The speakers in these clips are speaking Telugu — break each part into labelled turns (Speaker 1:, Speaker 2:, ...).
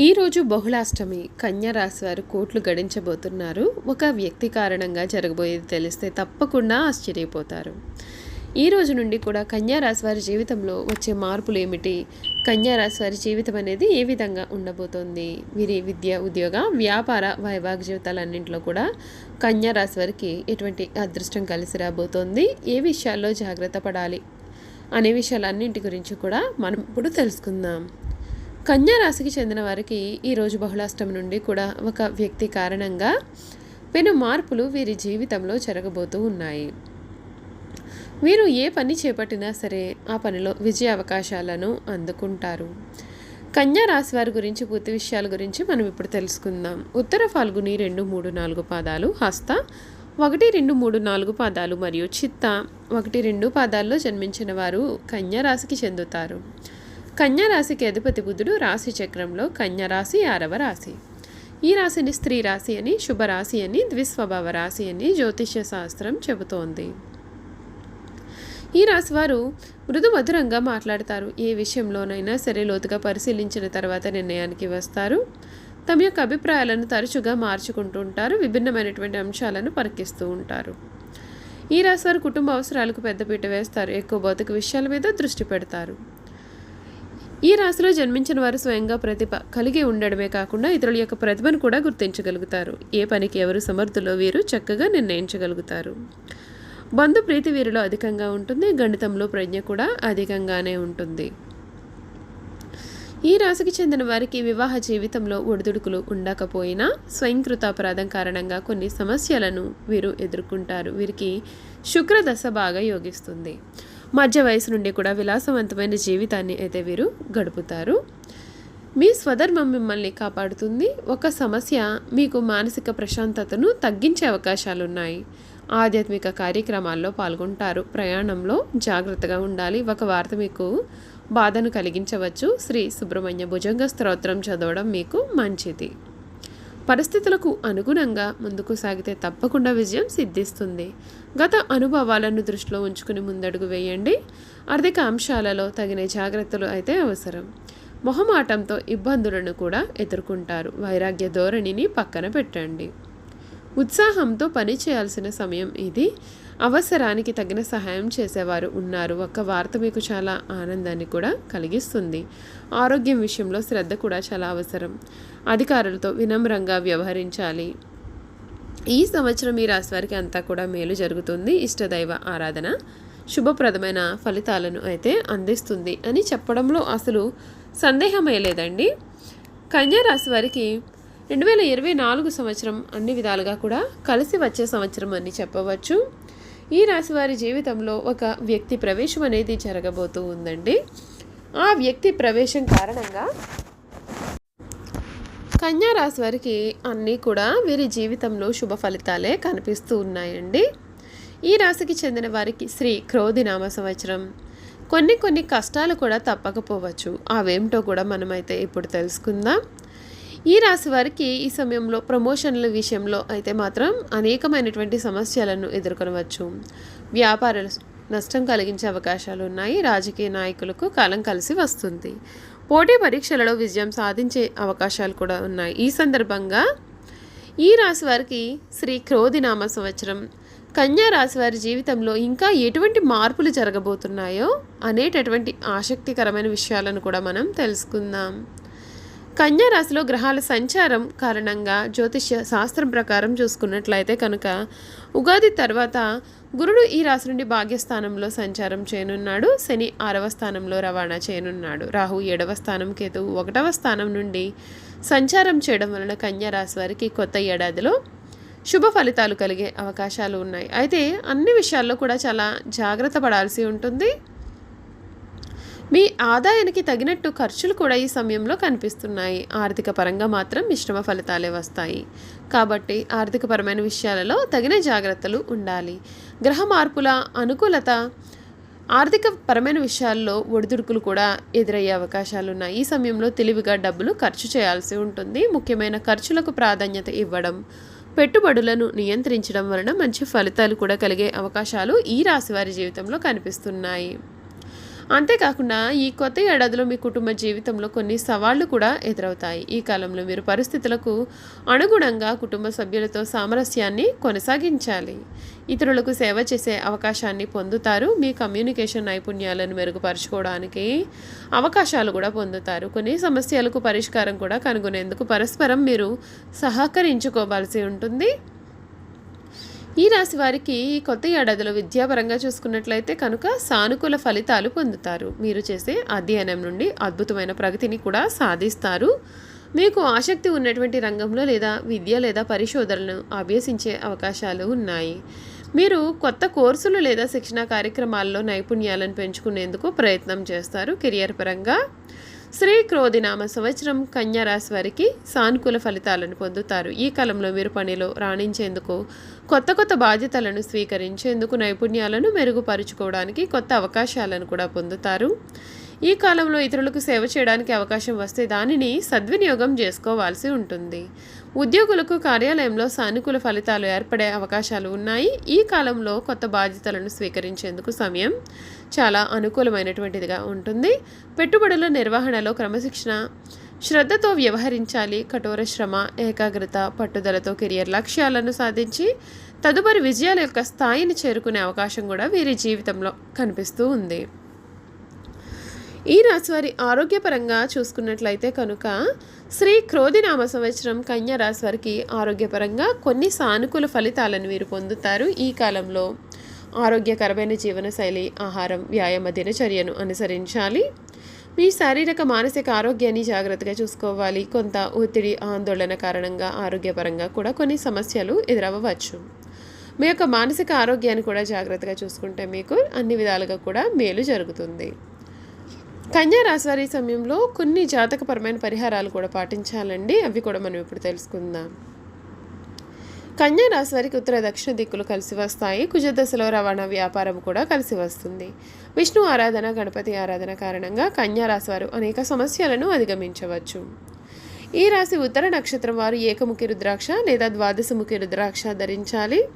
Speaker 1: ఈరోజు బహుళాష్టమి. కన్యా రాశి వారు కోట్లు గడించబోతున్నారు. ఒక వ్యక్తి కారణంగా జరగబోయేది తెలిస్తే తప్పకుండా ఆశ్చర్యపోతారు. ఈ రోజు నుండి కూడా కన్యారాశి వారి జీవితంలో వచ్చే మార్పులు ఏమిటి? కన్యారాశి వారి జీవితం అనేది ఏ విధంగా ఉండబోతోంది? వీరి విద్య ఉద్యోగ వ్యాపార వైవాహిక జీవితాలన్నింటిలో కూడా కన్యా రాశి వారికి ఎటువంటి అదృష్టం కలిసి రాబోతోంది? ఏ విషయాల్లో జాగ్రత్త పడాలి? అనే విషయాలన్నింటి గురించి కూడా మనం ఇప్పుడు తెలుసుకుందాం. కన్యా రాశికి చెందిన వారికి ఈరోజు బహుళాష్టమి నుండి కూడా ఒక వ్యక్తి కారణంగా పెను మార్పులు వీరి జీవితంలో జరగబోతూ ఉన్నాయి. వీరు ఏ పని చేపట్టినా సరే ఆ పనిలో విజయ అవకాశాలను అందుకుంటారు. కన్యా రాశి వారి గురించి పూర్తి విషయాల గురించి మనం ఇప్పుడు తెలుసుకుందాం. ఉత్తర ఫాల్గుని రెండు మూడు నాలుగు పాదాలు హస్త ఒకటి రెండు మూడు నాలుగు పాదాలు మరియు చిత్త ఒకటి రెండు పాదాల్లో జన్మించిన వారు కన్యా రాశికి చెందుతారు. కన్యా రాశికి అధిపతి బుధుడు రాశి చక్రంలో కన్యా రాశి ఆరవ రాశి. ఈ రాశిని స్త్రీ రాశి అని శుభరాశి అని ద్విస్వభావ రాశి అని జ్యోతిష్య శాస్త్రం చెబుతోంది. ఈ రాశి వారు మృదు మధురంగా మాట్లాడతారు. ఏ విషయంలోనైనా సరే లోతుగా పరిశీలించిన తర్వాత నిర్ణయానికి వస్తారు. తమ యొక్క అభిప్రాయాలను తరచుగా మార్చుకుంటూ ఉంటారు. విభిన్నమైనటువంటి అంశాలను పరికిస్తూ ఉంటారు. ఈ రాశి వారు కుటుంబ అవసరాలకు పెద్దపీట వేస్తారు. ఎక్కువ భౌతిక విషయాల మీద దృష్టి పెడతారు. ఈ రాశిలో జన్మించిన వారు స్వయంగా ప్రతిభ కలిగి ఉండడమే కాకుండా ఇతరుల యొక్క ప్రతిభను కూడా గుర్తించగలుగుతారు. ఏ పనికి ఎవరు సమర్థులో వీరు చక్కగా నిర్ణయించగలుగుతారు. బంధు ప్రీతి వీరిలో అధికంగా ఉంటుంది. గణితంలో ప్రజ్ఞ కూడా అధికంగానే ఉంటుంది. ఈ రాశికి చెందిన వారికి వివాహ జీవితంలో ఒడిదుడుకులు ఉండకపోయినా స్వయంకృతాపరాధం కారణంగా కొన్ని సమస్యలను వీరు ఎదుర్కొంటారు. వీరికి శుక్రదశ బాగా యోగిస్తుంది. మధ్య వయసు నుండి కూడా విలాసవంతమైన జీవితాన్ని అయితే వీరు గడుపుతారు. మీ స్వధర్మం మిమ్మల్ని కాపాడుతుంది. ఒక సమస్య మీకు మానసిక ప్రశాంతతను తగ్గించే అవకాశాలున్నాయి. ఆధ్యాత్మిక కార్యక్రమాల్లో పాల్గొంటారు. ప్రయాణంలో జాగ్రత్తగా ఉండాలి. ఒక వార్త మీకు బాధను కలిగించవచ్చు. శ్రీ సుబ్రహ్మణ్య భుజంగ స్తోత్రం చదవడం మీకు మంచిది. పరిస్థితులకు అనుగుణంగా ముందుకు సాగితే తప్పకుండా విజయం సిద్ధిస్తుంది. గత అనుభవాలను దృష్టిలో ఉంచుకుని ముందడుగు వేయండి. ఆర్థిక అంశాలలో తగిన జాగ్రత్తలు అయితే అవసరం. మొహమాటంతో ఇబ్బందులను కూడా ఎదుర్కొంటారు. వైరాగ్య ధోరణిని పక్కన పెట్టండి. ఉత్సాహంతో పని చేయాల్సిన సమయం ఇది. అవసరానికి తగిన సహాయం చేసేవారు ఉన్నారు. ఒక వార్త మీకు చాలా ఆనందాన్ని కూడా కలిగిస్తుంది. ఆరోగ్యం విషయంలో శ్రద్ధ కూడా చాలా అవసరం. అధికారులతో వినమ్రంగా వ్యవహరించాలి. ఈ సంవత్సరం ఈ రాశి వారికి అంతా కూడా మేలు జరుగుతుంది. ఇష్టదైవ ఆరాధన శుభప్రదమైన ఫలితాలను అయితే అందిస్తుంది అని చెప్పడంలో అసలు సందేహమే లేదండి. కన్యా రాశి వారికి రెండు వేల ఇరవై నాలుగు సంవత్సరం అన్ని విధాలుగా కూడా కలిసి వచ్చే సంవత్సరం అని చెప్పవచ్చు. ఈ రాశి వారి జీవితంలో ఒక వ్యక్తి ప్రవేశం అనేది జరగబోతూ ఉందండి. ఆ వ్యక్తి ప్రవేశం కారణంగా కన్యా రాశి వారికి అన్నీ కూడా వీరి జీవితంలో శుభ ఫలితాలే కనిపిస్తూ ఉన్నాయండి. ఈ రాశికి చెందిన వారికి శ్రీ క్రోధి నామ సంవత్సరం కొన్ని కొన్ని కష్టాలు కూడా తప్పకపోవచ్చు. అవేమిటో కూడా మనమైతే ఇప్పుడు తెలుసుకుందాం. ఈ రాశి వారికి ఈ సమయంలో ప్రమోషన్ల విషయంలో అయితే మాత్రం అనేకమైనటువంటి సమస్యలను ఎదుర్కొనవచ్చు. వ్యాపార నష్టం కలిగించే అవకాశాలు ఉన్నాయి. రాజకీయ నాయకులకు కాలం కలిసి వస్తుంది. పోటీ పరీక్షలలో విజయం సాధించే అవకాశాలు కూడా ఉన్నాయి. ఈ సందర్భంగా ఈ రాశి వారికి శ్రీ క్రోధినామ సంవత్సరం కన్యా రాశి వారి జీవితంలో ఇంకా ఎటువంటి మార్పులు జరగబోతున్నాయో అనేటటువంటి ఆసక్తికరమైన విషయాలను కూడా మనం తెలుసుకుందాం. కన్యా రాశిలో గ్రహాల సంచారం కారణంగా జ్యోతిష్య శాస్త్రం ప్రకారం చూసుకున్నట్లయితే కనుక ఉగాది తర్వాత గురుడు ఈ రాశి నుండి భాగ్యస్థానంలో సంచారం చేయనున్నాడు. శని ఆరవ స్థానంలో రవాణా చేయనున్నాడు. రాహు ఏడవ స్థానం కేతు ఒకటవ స్థానం నుండి సంచారం చేయడం వలన కన్యా రాశి వారికి కొత్త ఏడాదిలో శుభ ఫలితాలు కలిగే అవకాశాలు ఉన్నాయి. అయితే అన్ని విషయాల్లో కూడా చాలా జాగ్రత్త పడాల్సి ఉంటుంది. మీ ఆదాయానికి తగినట్టు ఖర్చులు కూడా ఈ సమయంలో కనిపిస్తున్నాయి. ఆర్థిక పరంగా మాత్రం మిశ్రమ ఫలితాలే వస్తాయి. కాబట్టి ఆర్థికపరమైన విషయాలలో తగిన జాగ్రత్తలు ఉండాలి. గ్రహ మార్పుల అనుకూలత ఆర్థిక పరమైన విషయాల్లో ఒడిదుడుకులు కూడా ఎదురయ్యే అవకాశాలు ఉన్నాయి ఈ సమయంలో తెలివిగా డబ్బులు ఖర్చు చేయాల్సి ఉంటుంది. ముఖ్యమైన ఖర్చులకు ప్రాధాన్యత ఇవ్వడం పెట్టుబడులను నియంత్రించడం వలన మంచి ఫలితాలు కూడా కలిగే అవకాశాలు ఈ రాశి వారి జీవితంలో కనిపిస్తున్నాయి. అంతేకాకుండా ఈ కొత్త ఏడాదిలో మీ కుటుంబ జీవితంలో కొన్ని సవాళ్ళు కూడా ఎదురవుతాయి. ఈ కాలంలో మీరు పరిస్థితులకు అనుగుణంగా కుటుంబ సభ్యులతో సామరస్యాన్ని కొనసాగించాలి. ఇతరులకు సేవ చేసే అవకాశాన్ని పొందుతారు. మీ కమ్యూనికేషన్ నైపుణ్యాలను మెరుగుపరచుకోవడానికి అవకాశాలు కూడా పొందుతారు. కొన్ని సమస్యలకు పరిష్కారం కూడా కనుగొనేందుకు పరస్పరం మీరు సహకరించుకోవాల్సి ఉంటుంది. ఈ రాశి వారికి ఈ కొత్త ఏడాదిలో విద్యాపరంగా చూసుకున్నట్లయితే కనుక సానుకూల ఫలితాలు పొందుతారు. మీరు చేసే అధ్యయనం నుండి అద్భుతమైన ప్రగతిని కూడా సాధిస్తారు. మీకు ఆసక్తి ఉన్నటువంటి రంగంలో లేదా విద్య లేదా పరిశోధనలను అభ్యసించే అవకాశాలు ఉన్నాయి. మీరు కొత్త కోర్సులు లేదా శిక్షణ కార్యక్రమాల్లో నైపుణ్యాలను పెంచుకునేందుకు ప్రయత్నం చేస్తారు. కెరియర్ పరంగా శ్రీ క్రోధినామ సంవత్సరం కన్యారాశి వారికి సానుకూల ఫలితాలను పొందుతారు. ఈ కాలంలో మీరు పనిలో రాణించేందుకు కొత్త కొత్త బాధ్యతలను స్వీకరించేందుకు నైపుణ్యాలను మెరుగుపరుచుకోవడానికి కొత్త అవకాశాలను కూడా పొందుతారు. ఈ కాలంలో ఇతరులకు సేవ చేయడానికి అవకాశం వస్తే దానిని సద్వినియోగం చేసుకోవాల్సి ఉంటుంది. ఉద్యోగులకు కార్యాలయంలో సానుకూల ఫలితాలు ఏర్పడే అవకాశాలు ఉన్నాయి. ఈ కాలంలో కొత్త బాధ్యతలను స్వీకరించేందుకు సమయం చాలా అనుకూలమైనటువంటిదిగా ఉంటుంది. పెట్టుబడుల నిర్వహణలో క్రమశిక్షణ శ్రద్ధతో వ్యవహరించాలి కఠోర శ్రమ ఏకాగ్రత పట్టుదలతో కెరియర్ లక్ష్యాలను సాధించి తదుపరి విజయాల యొక్క స్థాయిని చేరుకునే అవకాశం కూడా వీరి జీవితంలో కనిపిస్తూ ఉంది. ఈ రాశివారి ఆరోగ్యపరంగా చూసుకున్నట్లయితే కనుక శ్రీ క్రోధినామ సంవత్సరం కన్యా రాశి వారికి ఆరోగ్యపరంగా కొన్ని సానుకూల ఫలితాలను వీరు పొందుతారు ఈ కాలంలో. ఆరోగ్యకరమైన జీవనశైలి ఆహారం వ్యాయామ దినచర్యను అనుసరించాలి. మీ శారీరక మానసిక ఆరోగ్యాన్ని జాగ్రత్తగా చూసుకోవాలి. కొంత ఒత్తిడి ఆందోళన కారణంగా ఆరోగ్యపరంగా కూడా కొన్ని సమస్యలు ఎదురవ్వచ్చు. మీ యొక్క మానసిక ఆరోగ్యాన్ని కూడా జాగ్రత్తగా చూసుకుంటే మీకు అన్ని విధాలుగా కూడా మేలు జరుగుతుంది. కన్యా రాశివారి సమయంలో కొన్ని జాతకపరమైన పరిహారాలు కూడా పాటించాలండి. అవి కూడా మనం ఇప్పుడు తెలుసుకుందాం. కన్యా రాశి వారికి ఉత్తర దక్షిణ దిక్కులు కలిసి వస్తాయి. కుజదశలో రవాణా వ్యాపారం కూడా కలిసి వస్తుంది. విష్ణు ఆరాధన గణపతి ఆరాధన కారణంగా కన్యా రాశి వారు అనేక సమస్యలను అధిగమించవచ్చు. ఈ రాశి ఉత్తర నక్షత్రం వారు ఏకముఖి రుద్రాక్ష లేదా ద్వాదశముఖి రుద్రాక్ష ధరించాలి.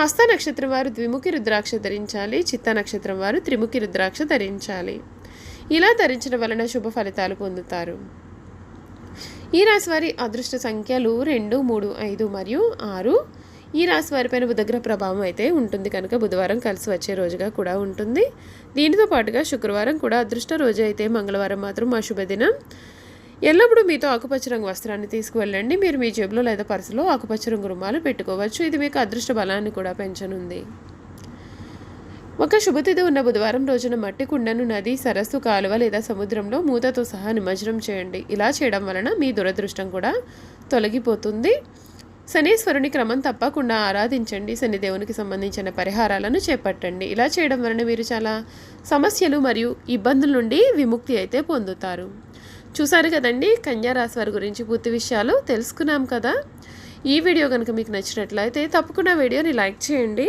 Speaker 1: హస్త నక్షత్రం వారు ద్విముఖి రుద్రాక్ష ధరించాలి. చిత్త నక్షత్రం వారు త్రిముఖి రుద్రాక్ష ధరించాలి. ఇలా ధరించడం వలన శుభ ఫలితాలు పొందుతారు. ఈ రాశి వారి అదృష్ట సంఖ్యలు రెండు మూడు ఐదు మరియు ఆరు. ఈ రాశి వారిపైన బుధగ్రహ ప్రభావం అయితే ఉంటుంది కనుక బుధవారం కలిసి వచ్చే రోజుగా కూడా ఉంటుంది. దీనితో పాటుగా శుక్రవారం కూడా అదృష్ట రోజు అయితే మంగళవారం మాత్రం మా శుభదినం ఎల్లప్పుడూ మీతో ఆకుపచ్చ రంగు వస్త్రాన్ని తీసుకువెళ్ళండి. మీరు మీ జేబులో లేదా పర్సులో ఆకుపచ్చ రంగు రుమాలు పెట్టుకోవచ్చు. ఇది మీకు అదృష్ట బలాన్ని కూడా పెంచనుంది. ఒక శుభతిథి ఉన్న బుధవారం రోజున మట్టి కుండను నది సరస్సు కాలువ లేదా సముద్రంలో మూతతో సహా నిమజ్జనం చేయండి. ఇలా చేయడం వలన మీ దురదృష్టం కూడా తొలగిపోతుంది. శనీశ్వరుని క్రమం తప్పకుండా ఆరాధించండి. శనిదేవునికి సంబంధించిన పరిహారాలను చేపట్టండి. ఇలా చేయడం వలన మీరు చాలా సమస్యలు మరియు ఇబ్బందుల నుండి విముక్తి అయితే పొందుతారు. చూసారు కదండి? కన్యారాశి వారి గురించి పూర్తి విషయాలు తెలుసుకున్నాం కదా? ఈ వీడియో కనుక మీకు నచ్చినట్లయితే తప్పకుండా వీడియోని లైక్ చేయండి.